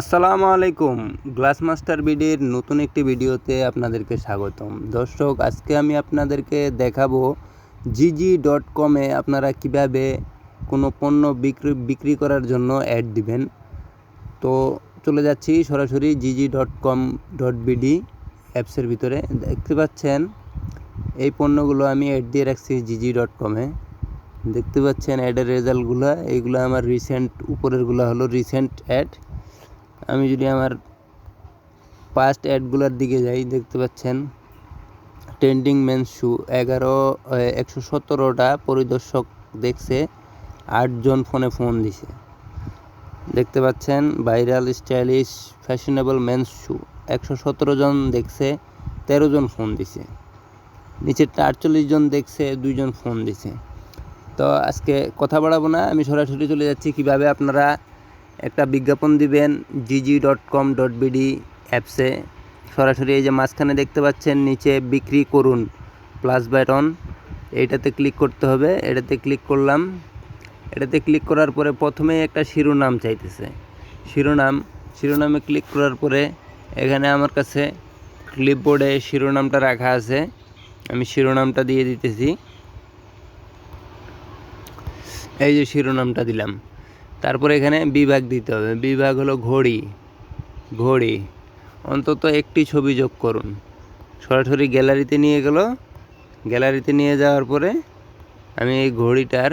আসসালামু আলাইকুম। Glass master বিডির নতুন একটি ভিডিওতে আপনাদেরকে স্বাগতম। দর্শক, আজকে আমি আপনাদেরকে দেখাবো জিজি ডট কমে আপনারা কীভাবে কোনো পণ্য বিক্রি বিক্রি করার জন্য অ্যাড দিবেন। তো চলে যাচ্ছি সরাসরি জিজি ডট কম ডট বিডি অ্যাপসের ভিতরে। দেখতে পাচ্ছেন, এই পণ্যগুলো আমি অ্যাড দিয়ে রাখছি জিজি ডট কমে দেখতে পাচ্ছেন অ্যাডের রেজাল্টগুলো, এইগুলো আমার রিসেন্ট, উপরেরগুলো হলো রিসেন্ট অ্যাড। আমি যদি আমার পাস্ট অ্যাডগুলোর দিকে যাই, দেখতে পাচ্ছেন ট্রেন্ডিং মেন্স শু এগারো একশো সতেরোটা পরিদর্শক দেখছে, আটজন ফোনে ফোন দিছে। দেখতে পাচ্ছেন viral stylish fashionable men's shoe একশো সতেরো জন দেখছে, তেরো জন ফোন দিছে। নিচেরটা আটচল্লিশ জন দেখছে, দুইজন ফোন দিছে। তো আজকে কথা বাড়াবো না, আমি সরাসরি চলে যাচ্ছি। কীভাবে আপনারা একটা বিজ্ঞাপন দিবেন জিজি ডট কম ডট বিডি অ্যাপসে। সরাসরি এই যে মাঝখানে দেখতে পাচ্ছেন, নিচে বিক্রি করুন প্লাস বাটন এইটাতে ক্লিক করতে হবে, এটাতে ক্লিক করলাম। এটাতে ক্লিক করার পরে প্রথমেই একটা শিরোনাম চাইতেছে। শিরোনাম, শিরোনামে ক্লিক করার পরে এখানে আমার কাছে ক্লিপবোর্ডে শিরোনামটা রাখা আছে। আমি শিরোনামটা দিয়ে দিতেছি। এই যে শিরোনামটা দিলাম। তারপরে এখানে বিভাগ দিতে হবে। বিভাগ হলো ঘড়ি। ঘড়ি। অন্তত একটি ছবি যোগ করুন। সরাসরি গ্যালারিতে নিয়ে গেল। গ্যালারিতে নিয়ে যাওয়ার পরে আমি এই ঘড়িটার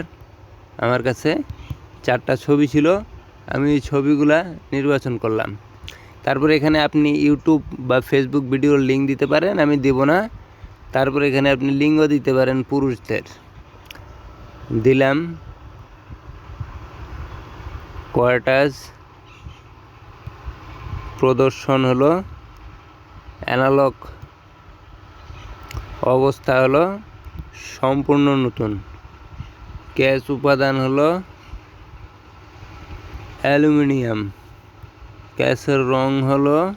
আমার কাছে চারটা ছবি ছিল। আমি এই ছবিগুলা নির্বাচন করলাম। তারপরে এখানে আপনি ইউটিউব বা ফেসবুক ভিডিওর লিঙ্ক দিতে পারেন, আমি দেব না। তারপরে এখানে আপনি লিঙ্গও দিতে পারেন পুরুষদের। দিলাম। কোয়ার্টাজ প্রদর্শন হলো অ্যানালগ অবস্থা হলো সম্পূর্ণ নতুন। ক্যাশ উপাদান হলো অ্যালুমিনিয়াম। ক্যাশের রং হলো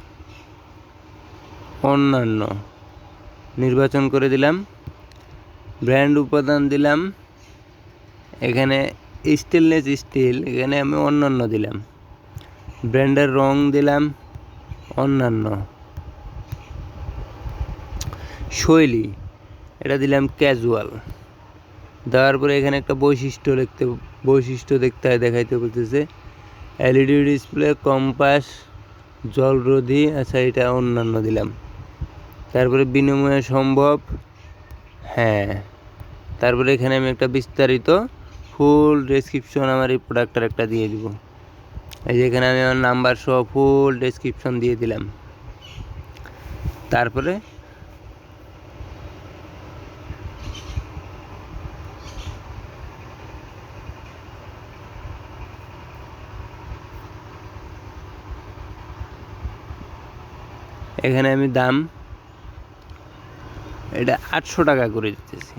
অন্যান্য। নির্বাচন করে দিলাম। ব্র্যান্ড উপাদান দিলাম। এখানে স্টেনলেস স্টিল, এখানে আমি অন্যান্য দিলাম। ব্র্যান্ডের রং দিলাম, অন্যান্য। শৈলী, এটা দিলাম ক্যাজুয়াল দেওয়ার পরে এখানে একটা বৈশিষ্ট্য লিখতে বৈশিষ্ট্য দেখতে হয়, দেখাইতে বলতেছে। এলইডি ডিসপ্লে, কম্পাস, জলরোধী আচ্ছা এটা অন্যান্য দিলাম। তারপরে বিনিময় সম্ভব হ্যাঁ। তারপরে এখানে আমি একটা বিস্তারিত ফুল ডেসক্রিপশন আমার এই প্রোডাক্টটার একটা দিয়ে দিব। এই যে এখানে আমি আমার নাম্বার সহ ফুল ডেসক্রিপশন দিয়ে দিলাম। তারপরে এখানে আমি দাম এটা আটশো টাকা করে দিতেছি।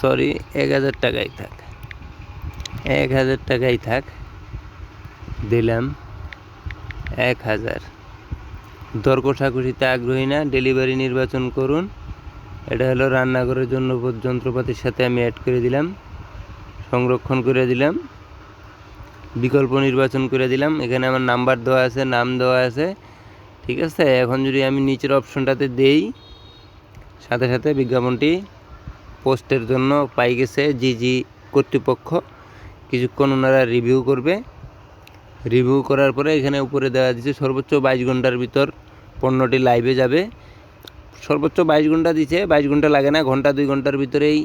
সরি, এক হাজার টাকাই থাক। এক হাজার টাকাই থাক, দিলাম এক হাজার। দর কষাকষিতে আগ্রহী না, ডেলিভারি নির্বাচন করুন। এটা হলো রান্নাঘরের জন্য যন্ত্রপাতির সাথে আমি অ্যাড করে দিলাম, সংরক্ষণ করে দিলাম, বিকল্প নির্বাচন করে দিলাম। এখানে আমার নাম্বার দেওয়া আছে, নাম দেওয়া আছে, ঠিক আছে? এখন যদি আমি নিচের অপশনটাতে দেই, সাথে সাথে বিজ্ঞাপনটি পোস্টের জন্য পাই গেছে জি জি কর্তৃপক্ষ। কিছুক্ষণ ওনারা রিভিউ করবে। রিভিউ করার পরে এখানে উপরে দেওয়া দিচ্ছে সর্বোচ্চ বাইশ ঘণ্টার ভিতর পণ্যটি লাইভে যাবে। সর্বোচ্চ বাইশ ঘণ্টা দিচ্ছে বাইশ ঘণ্টা লাগে না, ঘণ্টা দুই ঘণ্টার ভিতরেই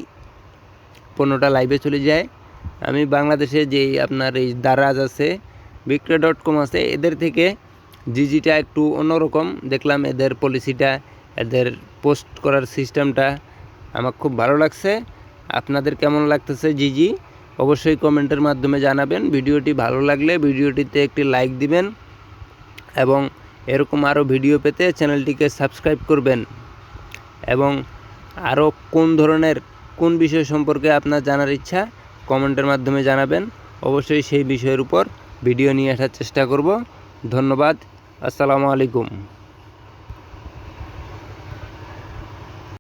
পণ্যটা লাইভে চলে যায়। আমি বাংলাদেশে যেই আপনার এই দারাজ আছে বিক্রয় ডট কম আছে, এদের থেকে জিজিটা একটু অন্যরকম। দেখলাম এদের পলিসিটা এদের পোস্ট করার সিস্টেমটা আমার খুব ভালো লাগছে। আপনাদের কেমন লাগতেছে জিজি? অবশ্যই কমেন্টের মাধ্যমে জানাবেন। ভিডিওটি ভালো লাগলে ভিডিওটিতে একটি লাইক দিবেন এবং এরকম আরও ভিডিও পেতে চ্যানেলটিকে সাবস্ক্রাইব করবেন। এবং আরও কোন ধরনের, কোন বিষয় সম্পর্কে আপনার জানার ইচ্ছা কমেন্টের মাধ্যমে জানাবেন। অবশ্যই সেই বিষয়ের উপর ভিডিও নিয়ে আসার চেষ্টা করব। ধন্যবাদ। আসসালামু আলাইকুম।